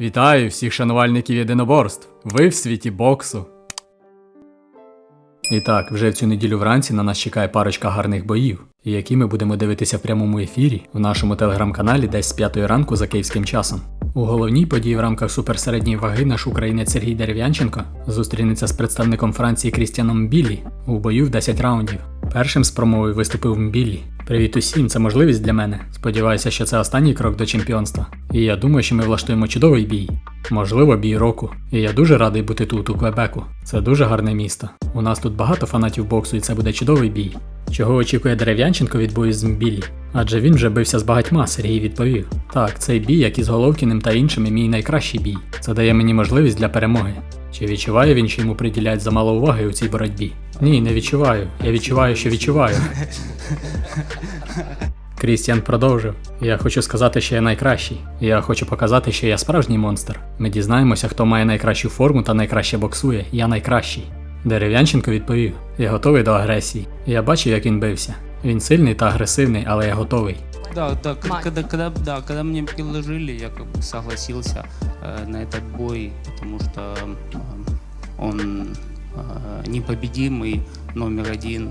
Вітаю всіх шанувальників єдиноборств. Ви в світі боксу. І так, вже в цю неділю вранці на нас чекає парочка гарних боїв, які ми будемо дивитися в прямому ефірі в нашому телеграм-каналі десь з 5 ранку за київським часом. У головній події в рамках суперсередньої ваги наш українець Сергій Дерев'янченко зустрінеться з представником Франції Крістіаном Біллі у бою в 10 раундів. Першим з промовою виступив Мбіллі. Привіт усім, це можливість для мене. Сподіваюся, що це останній крок до чемпіонства. І я думаю, що ми влаштуємо чудовий бій. Можливо, бій року. І я дуже радий бути тут, у Квебеку. Це дуже гарне місто. У нас тут багато фанатів боксу, і це буде чудовий бій. Чого очікує дерев'янченко від бою з Мбілі? Адже він вже бився з багатьма, Сергій відповів. Так, цей бій, як і з Головкіним та іншими, мій найкращий бій. Це дає мені можливість для перемоги. Чи відчуває він, що йому приділяють замало уваги у цій боротьбі? Ні, не відчуваю. Я відчуваю, що відчуваю. Крістіан продовжив. Я хочу сказати, що я найкращий. Я хочу показати, що я справжній монстр. Ми дізнаємося, хто має найкращу форму та найкраще боксує. Я найкращий. Дерев'янченко відповів: Я готовий до агресії. Я бачу, як він бився. Він сильний та агресивний, але я готовий. Да, да, к- Мать. когда, когда, да, когда мне предложили, я как бы согласился э, на этот бой, потому что э, он э, непобедимый, номер один.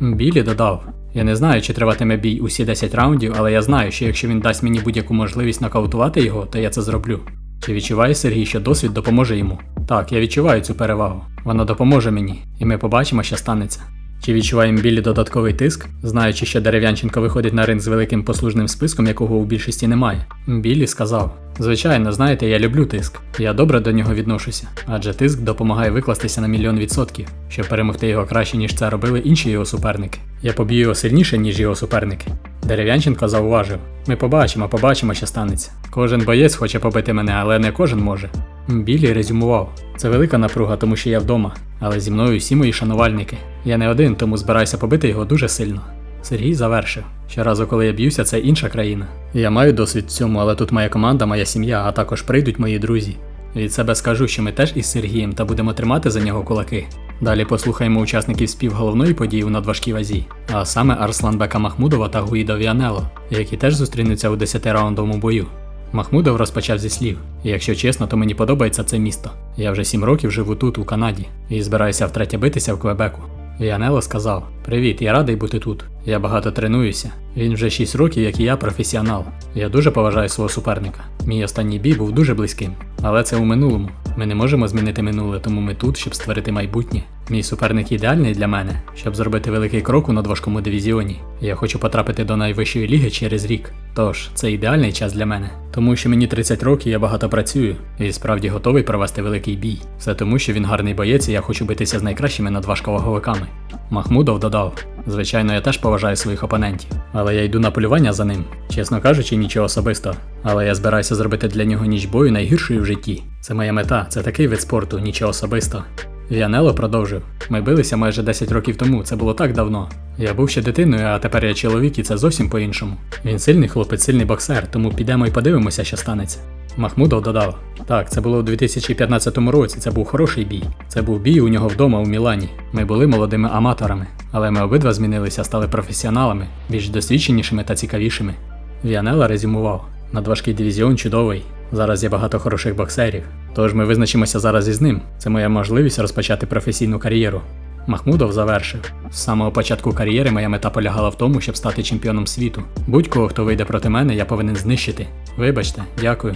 Білі додав: Я не знаю, чи триватиме бій усі 10 раундів, але я знаю, що якщо він дасть мені будь-яку можливість нокаутувати його, то я це зроблю. Чи відчуває Сергій, що досвід допоможе йому? Так, я відчуваю цю перевагу. Вона допоможе мені, і ми побачимо, що станеться. Чи відчуває Білі додатковий тиск, знаючи, що Дерев'янченко виходить на ринг з великим послужним списком, якого у більшості немає? Білі сказав: Звичайно, знаєте, я люблю тиск. Я добре до нього відношуся, адже тиск допомагає викластися на мільйон відсотків, щоб перемогти його краще, ніж це робили інші його суперники. Я поб'ю його сильніше, ніж його суперники. Дерев'янченко зауважив: Ми побачимо, побачимо, що станеться. Кожен боєць хоче побити мене, але не кожен може. Білі резюмував: це велика напруга, тому що я вдома, але зі мною всі мої шанувальники. Я не один, тому збираюся побити його дуже сильно. Сергій завершив. Щоразу, коли я б'юся, це інша країна. Я маю досвід в цьому, але тут моя команда, моя сім'я, а також прийдуть мої друзі. Від себе скажу, що ми теж із Сергієм та будемо тримати за нього кулаки. Далі послухаємо учасників спів головної події у надважкій вазі, а саме Арсланбека Махмудова та Гуїдо Віанело, які теж зустрінуться у 10-раундовому бою. Махмудов розпочав зі слів: якщо чесно, то мені подобається це місто. Я вже сім років живу тут, у Канаді, і збираюся втретє битися в Квебеку. Віанело сказав: Привіт, я радий бути тут. Я багато тренуюся. Він вже 6 років, як і я, професіонал. Я дуже поважаю свого суперника. Мій останній бій був дуже близьким, але це у минулому. Ми не можемо змінити минуле, тому ми тут, щоб створити майбутнє. Мій суперник ідеальний для мене, щоб зробити великий крок у надважкому дивізіоні. Я хочу потрапити до найвищої ліги через рік. Тож це ідеальний час для мене, тому що мені 30 років, я багато працюю і справді готовий провести великий бій. Все тому, що він гарний боєць, і я хочу битися з найкращими надважковаговиками. Махмудов додав: Звичайно, я теж поважаю своїх опонентів, але я йду на полювання за ним. Чесно кажучи, нічого особистого. Але я збираюся зробити для нього ніч бою найгіршою в житті. Це моя мета, це такий вид спорту, нічого особистого. Віанело продовжив. Ми билися майже 10 років тому, це було так давно. Я був ще дитиною, а тепер я чоловік, і це зовсім по-іншому. Він сильний хлопець, сильний боксер, тому підемо і подивимося, що станеться. Махмудов додав: Так, це було у 2015 році, це був хороший бій. Це був бій у нього вдома у Мілані. Ми були молодими аматорами, але ми обидва змінилися, стали професіоналами, більш досвідченішими та цікавішими. Віанела резюмував: надважкий дивізіон чудовий. Зараз є багато хороших боксерів. Тож ми визначимося зараз із ним. Це моя можливість розпочати професійну кар'єру. Махмудов завершив. З самого початку кар'єри моя мета полягала в тому, щоб стати чемпіоном світу. Будь-кого, хто вийде проти мене, я повинен знищити. Вибачте, дякую.